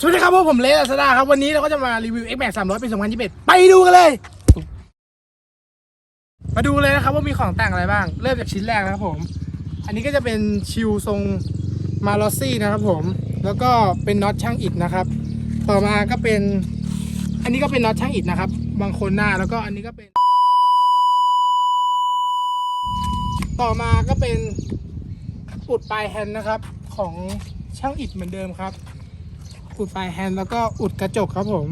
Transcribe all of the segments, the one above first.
สวัสดีครับพวกผมเลสอัสดาครับ วันนี้เราก็จะมารีวิว X Max 300 ปี 2021 ไปดูกันเลย มาดูเลยนะครับว่ามีของแต่งอะไรบ้าง เริ่มจากชิ้นแรกนะครับผม อันนี้ก็จะเป็นชิวทรงมาลอซี่นะครับผม แล้วก็เป็นน็อตช่างอิฐนะครับ ต่อมาก็เป็น อันนี้ก็เป็นน็อตช่างอิฐนะครับ บางคนหน้าแล้วก็อันนี้ก็เป็น ต่อมาก็เป็นอุดปลายแฮนด์นะครับ ของช่างอิฐเหมือนเดิมครับ อุดปลายแฮนด์แล้วก็อุดกระจกครับผม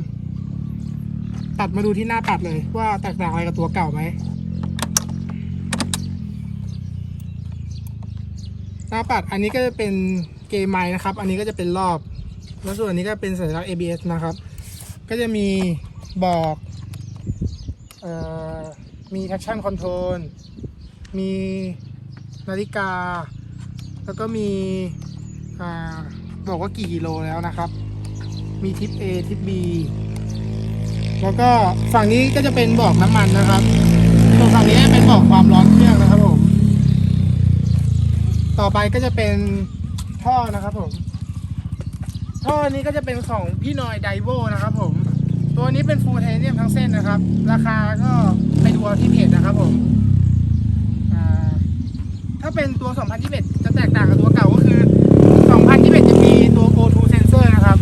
ตัดมาดูที่หน้าตัดเลยว่าแตกต่างอะไรกับตัวเก่าไหมหน้าปัดอันนี้ก็จะเป็นเกมไม้นะครับ อันนี้ก็จะเป็นรอบ แล้วส่วนนี้ก็เป็นสัญลักษณ์ ABS นะครับ ก็จะมีบอกออมี traction control มีนาฬิกา แล้วก็มีอบอกว่ากี่กิโลแล้วนะครับ มีทิป A ทิป B แล้วก็ฝั่งนี้ก็จะเป็นบอกน้ำมันนะครับส่วนฝั่งนี้เป็นบอกความร้อนเครื่องนะครับผม ต่อไปก็จะเป็นท่อนะครับผม ท่อนี้ก็จะเป็นของพี่นอยไดโวนะครับผม ตัวนี้เป็นฟูลไทเทเนียมทั้งเส้นนะครับ ราคาก็ไปดูที่เพจนะครับผมถ้าเป็นตัว 2021 จะแตกต่างกับตัวเก่าก็คือ 2021 จะมีตัว Go to sensor นะครับ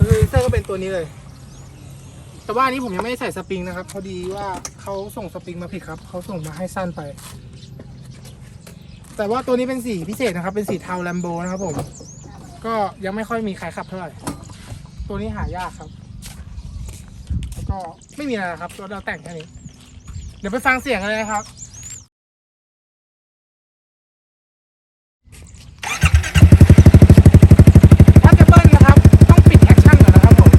คือเซอร์ก็เป็น ตัวนี้เลย แต่ว่าอันนี้ผมยังไม่ได้ใส่สปริงนะครับ พอดีว่าเขาส่งสปริงมาผิดครับ เขาส่งมาให้สั้นไป แต่ว่าตัวนี้เป็นสีพิเศษนะครับ เป็นสีเทาแลมโบนะครับผม ก็ยังไม่ค่อยมีใครขับเท่าไหร่ ตัวนี้หายากครับ แล้วก็ไม่มีอะไรครับ ตัวเราแต่งแค่นี้ เดี๋ยวไปฟังเสียงกันเลยครับ ถ้าจะเบิ้ลนะครับ ต้องปิดแอคชั่นก่อนนะครับผม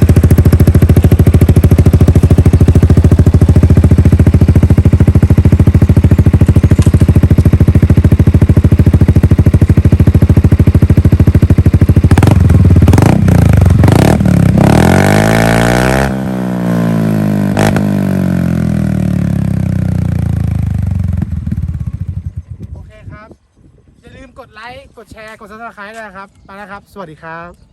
โอเคครับ อย่าลืม กดไลค์ กดแชร์ กดซับสไครต์ด้วยนะครับ ไปแล้วครับ สวัสดีครับ